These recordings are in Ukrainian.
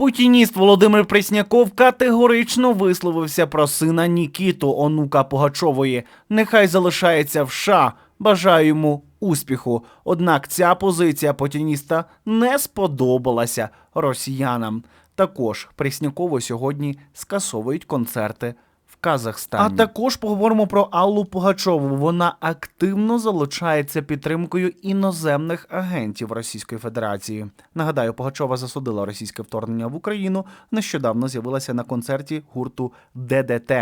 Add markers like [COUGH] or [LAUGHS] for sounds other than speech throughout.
Путініст Володимир Пресняков категорично висловився про сина Нікіту, онука Пугачової. Нехай залишається в США. Бажаю йому успіху. Однак ця позиція путініста не сподобалася росіянам. Також Преснякову сьогодні скасовують концерти Казахстані. А також поговоримо про Аллу Пугачову. Вона активно залучається підтримкою іноземних агентів Російської Федерації. Нагадаю, Пугачова засудила російське вторгнення в Україну. Нещодавно з'явилася на концерті гурту ДДТ.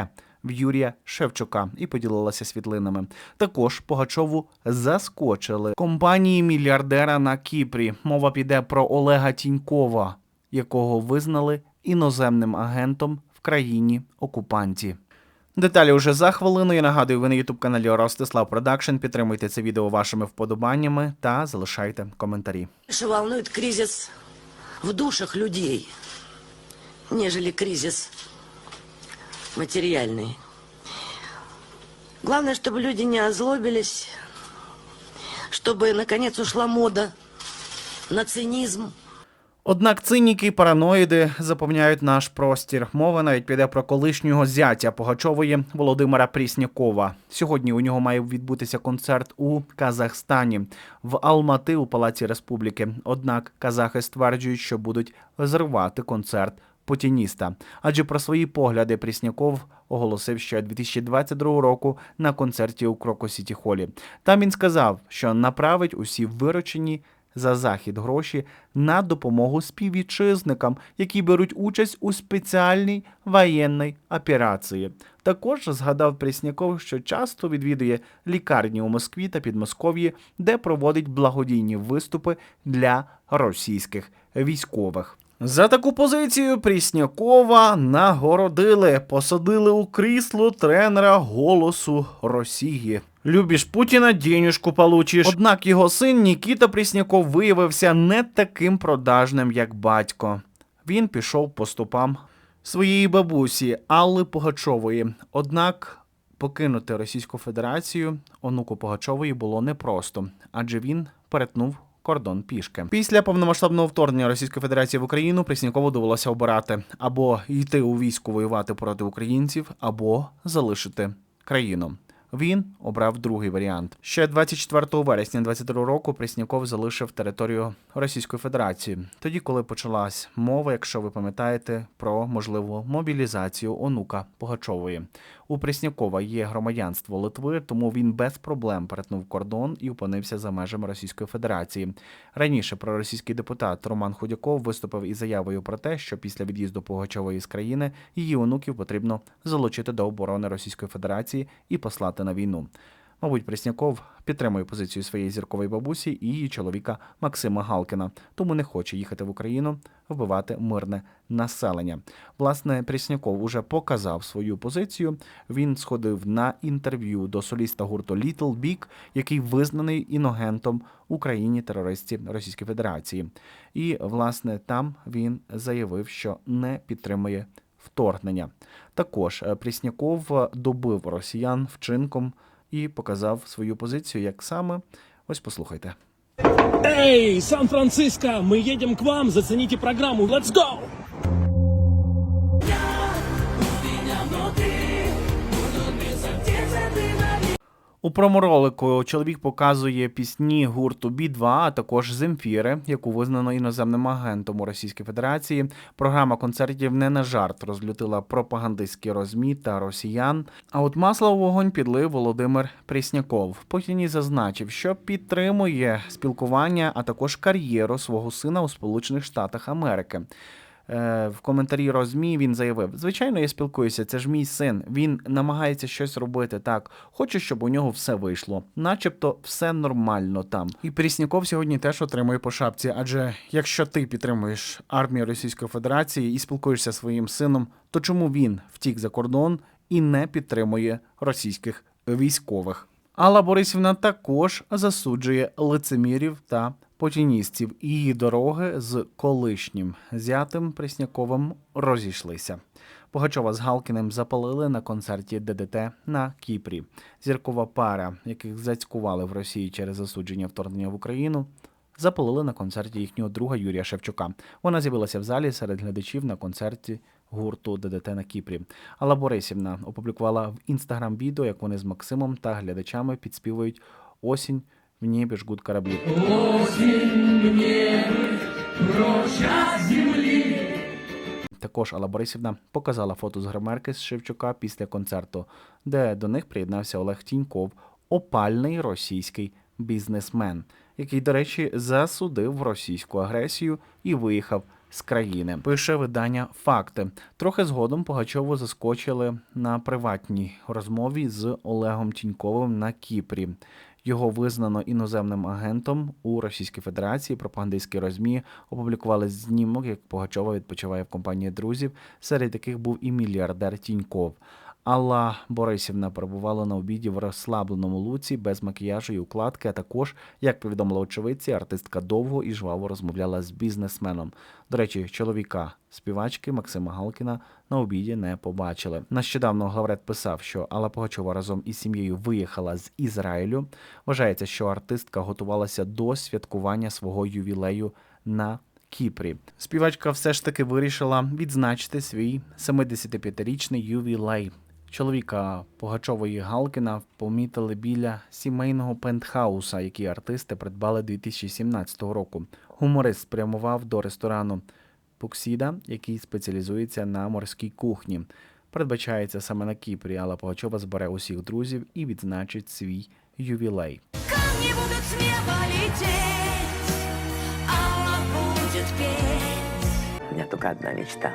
В Юрія Шевчука і поділилася світлинами. Також Пугачову заскочили компанії мільярдера на Кіпрі. Мова піде про Олега Тінькова, якого визнали іноземним агентом в країні окупанті. Деталі уже за хвилину. Я нагадую, ви на youtube каналі Ростислав Продакшн. Підтримуйте це відео вашими вподобаннями та залишайте коментарі. Больше волнует кризис в душах людей, нежели кризис материальный. Главное, чтобы люди не озлобились, чтобы, наконец, ушла мода на цинизм. Однак циніки і параноїди заповняють наш простір. Мова навіть піде про колишнього зятя Пугачової Володимира Пріснякова. Сьогодні у нього має відбутися концерт у Казахстані в Алмати у Палаці Республіки. Однак казахи стверджують, що будуть зривати концерт путініста. Адже про свої погляди Прісняков оголосив ще 2022 року на концерті у Крокосіті Холі. Там він сказав, що направить усі виручені за захід гроші на допомогу співвітчизникам, які беруть участь у спеціальній воєнній операції. Також згадав Пресняков, що часто відвідує лікарні у Москві та Підмосков'ї, де проводить благодійні виступи для російських військових. За таку позицію Пріснякова нагородили, посадили у крісло тренера голосу Росії. Любиш Путіна, денюжку получиш. Однак його син Нікіта Прісняков виявився не таким продажним, як батько. Він пішов по стопам своєї бабусі Алли Пугачової. Однак покинути Російську Федерацію онуку Пугачової було непросто, адже він перетнув кордон пішки. Після повномасштабного вторгнення Російської Федерації в Україну Преснякову довелося обирати або йти у військо воювати проти українців, або залишити країну. Він обрав другий варіант. Ще 24 вересня 22 року Пресняков залишив територію Російської Федерації. Тоді, коли почалась мова, якщо ви пам'ятаєте, про можливу мобілізацію онука Пугачової. У Преснякова є громадянство Литви, тому він без проблем перетнув кордон і опинився за межами Російської Федерації. Раніше проросійський депутат Роман Худяков виступив із заявою про те, що після від'їзду Пугачової з країни її онуків потрібно залучити до оборони Російської Федерації і послати на війну. Мабуть, Пресняков підтримує позицію своєї зіркової бабусі і її чоловіка Максима Галкіна, тому не хоче їхати в Україну вбивати мирне населення. Власне, Пресняков уже показав свою позицію. Він сходив на інтерв'ю до соліста гурту Little Big, який визнаний іногентом Україні терористів Російської Федерації. І власне там він заявив, що не підтримує вторгнення. Також е, Пресняков е, добив росіян вчинком і показав свою позицію, як саме. Ось послухайте. Ей, Сан-Франциско, ми їдемо к вам, Зацініть програму. let's go! У проморолику чоловік показує пісні гурту Бі-2, а також Земфіри, яку визнано іноземним агентом у Російській Федерації. Програма концертів не на жарт розлютила пропагандистські розмі та росіян. А от масло у вогонь підлив Володимир Пресняков. Потім зазначив, що підтримує спілкування, а також кар'єру свого сина у Сполучених Штатах Америки. Е, В коментарі Розмі він заявив: Звичайно, я спілкуюся, це ж мій син. Він намагається щось робити так. Хочу, щоб у нього все вийшло, начебто все нормально там. І Прісняков сьогодні теж отримує по шапці. Адже якщо ти підтримуєш армію Російської Федерації і спілкуєшся зі своїм сином, то чому він втік за кордон і не підтримує російських військових? Алла Борисівна також засуджує лицемірів та потіністів. і Її дороги з колишнім зятем Пресняковим розійшлися. Пугачова з Галкіним запалили на концерті ДДТ на Кіпрі. Зіркова пара, яких зацькували в Росії через засудження вторгнення в Україну, запалили на концерті їхнього друга Юрія Шевчука. Вона з'явилася в залі серед глядачів на концерті гурту ДДТ на Кіпрі. Алла Борисівна опублікувала в інстаграм відео, як вони з Максимом та глядачами підспівують осінь в небі жгут кораблі. Також Алла Борисівна показала фото з гримерки з Шевчука після концерту, де до них приєднався Олег Тіньков, опальний російський бізнесмен, який, до речі, засудив російську агресію і виїхав з країни. Пише видання Факти. Трохи згодом Пугачову заскочили на приватній розмові з Олегом Тіньковим на Кіпрі. Його визнано іноземним агентом у Російській Федерації. Пропагандистські розмі опублікували знімок, як Погачова відпочиває в компанії друзів, серед яких був і мільярдер Тіньков. Алла Борисівна перебувала на обіді в розслабленому луці без макіяжу і укладки. А також, як повідомила очевидці, артистка довго і жваво розмовляла з бізнесменом. До речі, чоловіка співачки Максима Галкіна на обіді не побачили. Нещодавно главред писав, що Алла Пугачова разом із сім'єю виїхала з Ізраїлю. Вважається, що артистка готувалася до святкування свого ювілею на Кіпрі. Співачка все ж таки вирішила відзначити свій 75-річний ювілей. Чоловіка Пугачової Галкіна помітили біля сімейного пентхауса, який артисти придбали 2017 року. Гуморист спрямував до ресторану Пуксіда, який спеціалізується на морській кухні. Передбачається саме на Кіпрі, але Пугачова збере усіх друзів і відзначить свій ювілей. Камни будут с неба лететь, Алла будет петь. У меня только одна мечта.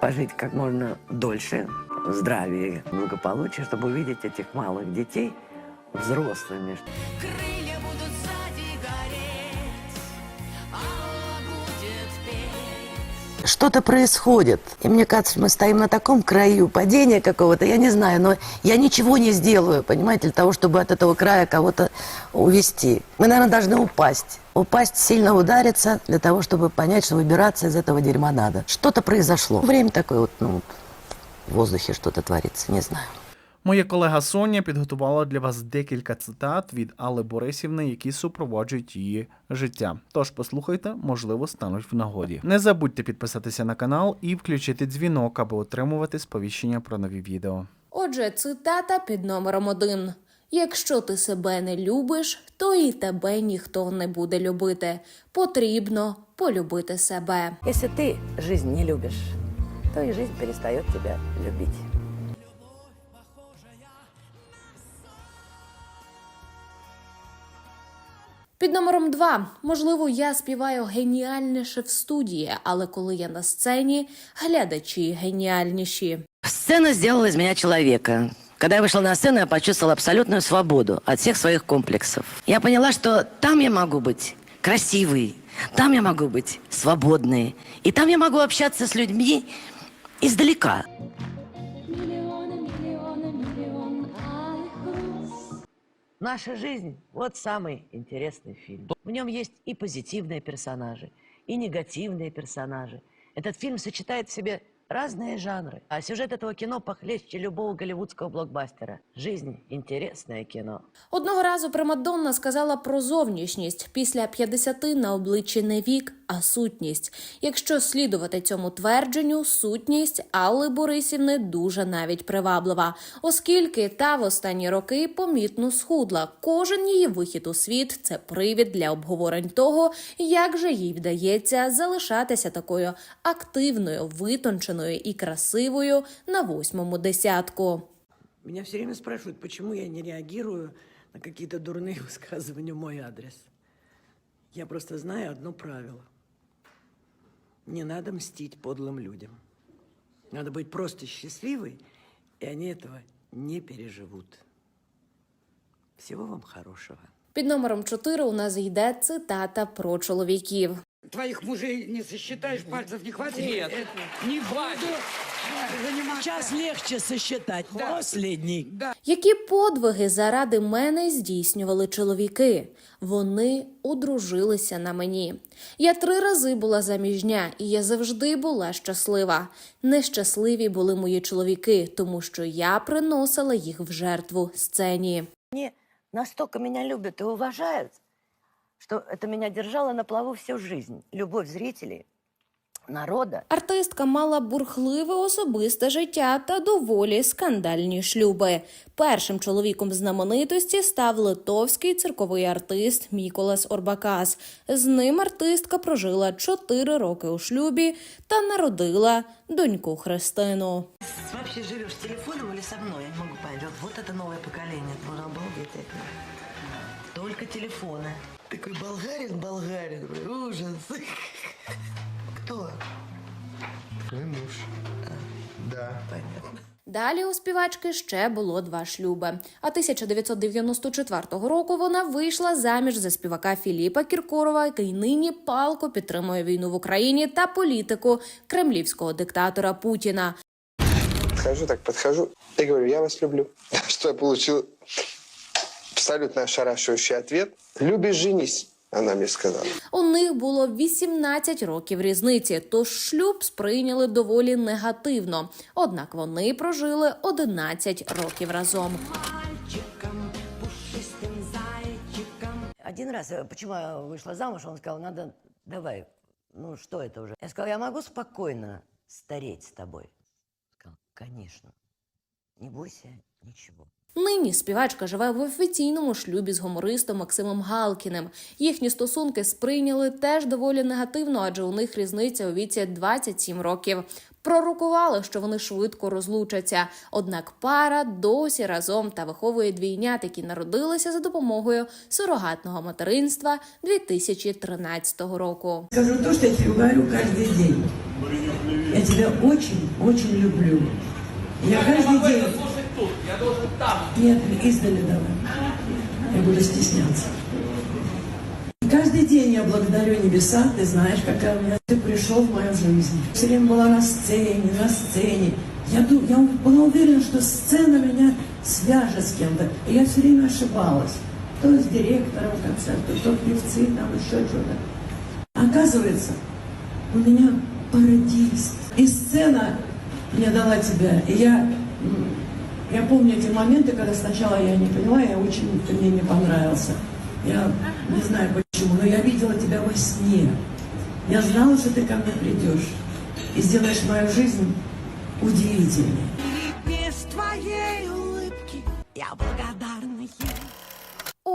Пожить как можно дольше, здравии, в благополучии, чтобы увидеть этих малых детей взрослыми. Крылья будут сзади гореть, Алла будет петь. Что-то происходит. И мне кажется, мы стоим на таком краю падения какого-то, я не знаю, но я ничего не сделаю, понимаете, для того, чтобы от этого края кого-то увести. Мы, наверное, должны упасть. Упасть, сильно удариться, для того, чтобы понять, что выбираться из этого дерьма надо. Что-то произошло. Время такое вот, ну, в воздухе что-то творится, не знаю. Моя колега Соня підготувала для вас декілька цитат від Алли Борисівни, які супроводжують її життя. Тож послухайте, можливо, стануть в нагоді. Не забудьте підписатися на канал і включити дзвінок, аби отримувати сповіщення про нові відео. Отже, цитата під номером один: Якщо ти себе не любиш, то і тебе ніхто не буде любити. Потрібно полюбити себе. Если ты жизнь не любишь, то и жизнь перестает тебя любить. Під номером два. Можливо, я співаю геніальніше в студії, але коли я на сцені, глядачі геніальніші. Сцена сделала из меня человека. Когда я вышла на сцену, я почувствовала абсолютную свободу от всех своих комплексов. Я поняла, что там я могу быть красивой, там я могу быть свободной, и там я могу общаться с людьми издалека. Наша жизнь – вот самый интересный фильм. В нем есть и позитивные персонажи, и негативные персонажи. Этот фильм сочетает в себе разные жанры. А сюжет этого кино похлеще любого голливудского блокбастера. Жизнь – интересное кино. Одного разу Примадонна сказала про зовнішність після 50 на обличчі не вік, а сутність. Якщо слідувати цьому твердженню, сутність Алли Борисівни дуже навіть приваблива, оскільки та в останні роки помітно схудла. Кожен її вихід у світ це привід для обговорень того, як же їй вдається залишатися такою активною, витонченою і красивою на восьмому десятку. Меня все время спрашивают, почему я не реагирую на какие-то дурные высказывания [LAUGHS] в мой адрес. Я просто знаю одно правило. Не надо мстить подлым людям. Надо быть просто счастливой, и они этого не переживут. Всего вам хорошего. Під номером 4 у нас йде цитата про чоловіків. Твоих мужей не сосчитаешь, пальцев не хватит? Нет, не буду Сейчас легче сосчитать. Последний. Які подвиги заради мене здійснювали чоловіки? Вони одружилися на мені. Я три рази була заміжня, і я завжди була щаслива. Нещасливі були мої чоловіки, тому що я приносила їх в жертву сцені. Они настолько меня любят и уважают, что это меня держало на плаву всю жизнь. Любовь зрителей, народа. Артистка мала бурхливе особисте життя та доволі скандальні шлюби. Першим чоловіком знаменитості став литовський цирковий артист Міколас Орбакас. З ним артистка прожила чотири роки у шлюбі та народила доньку Христину. Вообще живешь с телефоном или со мной? Я не могу понять. Вот, вот это новое поколение. Вот обалдеть это. Только телефоны. Такой болгарин, болгарин. Ужас. Кто? Твой муж. Да. Понятно. Далі у співачки ще було два шлюби. А 1994 року вона вийшла заміж за співака Філіпа Кіркорова, який нині палко підтримує війну в Україні та політику кремлівського диктатора Путіна. Подхожу, так подхожу и говорю, я вас люблю. [LAUGHS] Что я получил абсолютно ошарашивающий ответ. Любишь, женись, она мне сказала. У них було 18 років різниці, тож шлюб сприйняли доволі негативно. Однак вони прожили 11 років разом. Один раз, э, почему я вышла замуж, он сказал, надо, давай, ну что это уже? Я сказала, я могу спокойно стареть с тобой? Сказал, конечно, не бойся ничего. Нині співачка живе в офіційному шлюбі з гумористом Максимом Галкіним. Їхні стосунки сприйняли теж доволі негативно, адже у них різниця у віці 27 років. Пророкували, що вони швидко розлучаться. Однак пара досі разом та виховує двійнят, які народилися за допомогою сурогатного материнства 2013 року. Скажу то, что я тебе говорю каждый день. Я очень, очень люблю. Я каждый день... Нет, издали давай. Я буду стесняться. Каждый день я благодарю небеса, ты знаешь, какая у меня... Ты пришел в мою жизнь. Все время была на сцене, на сцене. Я, ду- я была уверена, что сцена меня свяжет с кем-то. И я все время ошибалась. То с директором концерта, то певцы, там еще что-то. Оказывается, у меня парадист. И сцена мне дала тебя. И я, я помню эти моменты, когда сначала я не поняла, я очень ты мне не понравился. Я не знаю почему, но я видела тебя во сне. Я знала, что ты ко мне придешь и сделаешь мою жизнь удивительной. Без твоей улыбки я ей.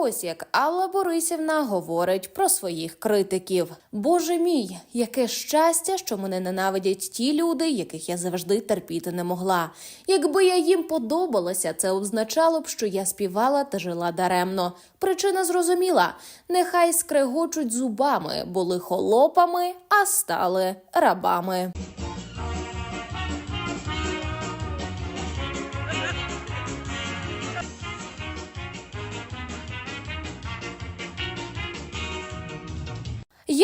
Ось як Алла Борисівна говорить про своїх критиків. Боже мій, яке щастя, що мене ненавидять ті люди, яких я завжди терпіти не могла. Якби я їм подобалася, це означало б, що я співала та жила даремно. Причина зрозуміла: нехай скрегочуть зубами, були холопами, а стали рабами.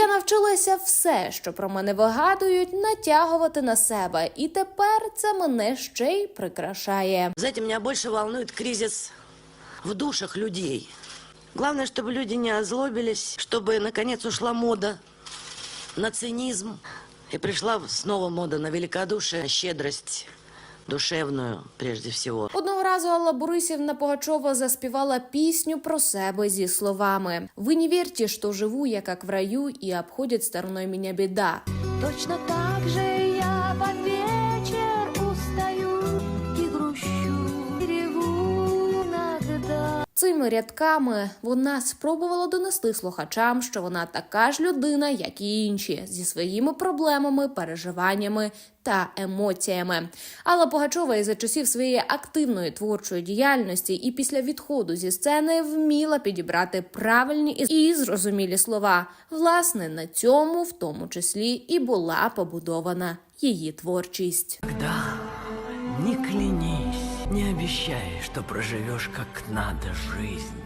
Навчилася все, що про мене вигадують, натягувати на себе, і тепер це мене ще й прикрашає. Знаете, меня больше волнует кризис в душах людей. Главное, чтобы люди не озлобились, чтобы, наконец, ушла мода на цинизм. И пришла снова мода на великодушие, щедрость душевную, прежде всего. Одного разу Алла Борисівна Погачова заспівала пісню про себе зі словами: Ви не вірте, що живу я як в раю, і обходять стороною мене біда. Точно так Цими рядками вона спробувала донести слухачам, що вона така ж людина, як і інші, зі своїми проблемами, переживаннями та емоціями. Алла Погачова із за часів своєї активної творчої діяльності і після відходу зі сцени вміла підібрати правильні і зрозумілі слова. Власне, на цьому, в тому числі, і була побудована її творчість. Когда не клянись, не обещай, что проживешь как надо жизнь.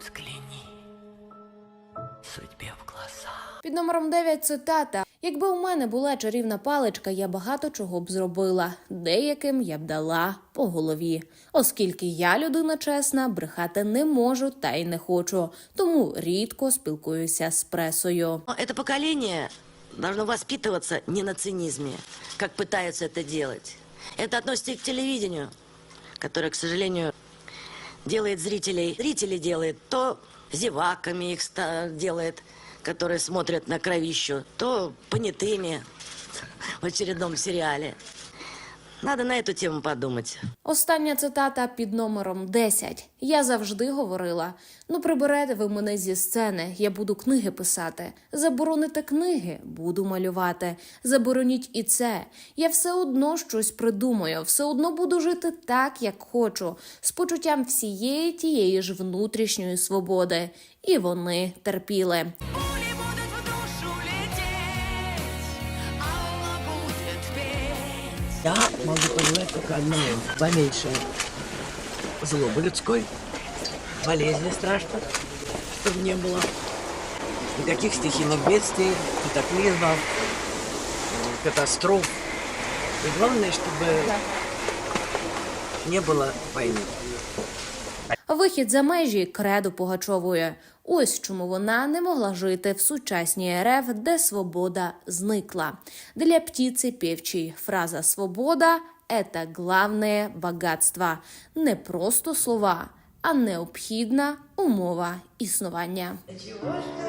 Взгляни судьбе в глаза. Під номером 9 цитата: Якби у мене була чарівна паличка, я багато чого б зробила. Деяким я б дала по голові. Оскільки я людина чесна, брехати не можу та й не хочу, тому рідко спілкуюся з пресою. Но Это поколение должно воспитываться не на цинизме, как пытаются это делать. Это относится и к телевидению, Которое, к сожалению, делает зрителей. Зрители делает то, зеваками их делает, которые смотрят на кровищу, то понятыми в очередном сериале. Надо на эту тему подумать. Остання цитата під номером 10. Я завжди говорила: ну приберете ви мене зі сцени, я буду книги писати. Забороните книги, буду малювати. Забороніть і це. Я все одно щось придумаю, все одно буду жити так, як хочу, з почуттям всієї тієї ж внутрішньої свободи. І вони терпіли. Я могу пожелать только одного, поменьше злобы людской, болезни страшных, чтобы не было, никаких стихийных бедствий, катаклизмов, м, катастроф. И главное, чтобы не было войны. Вихід за межі кредо Пугачової. Ось чому вона не могла жити в сучасній РФ, де свобода зникла. Для птиці певчий фраза свобода это главне багатство. Не просто слова, а необхідна умова існування. Чого ж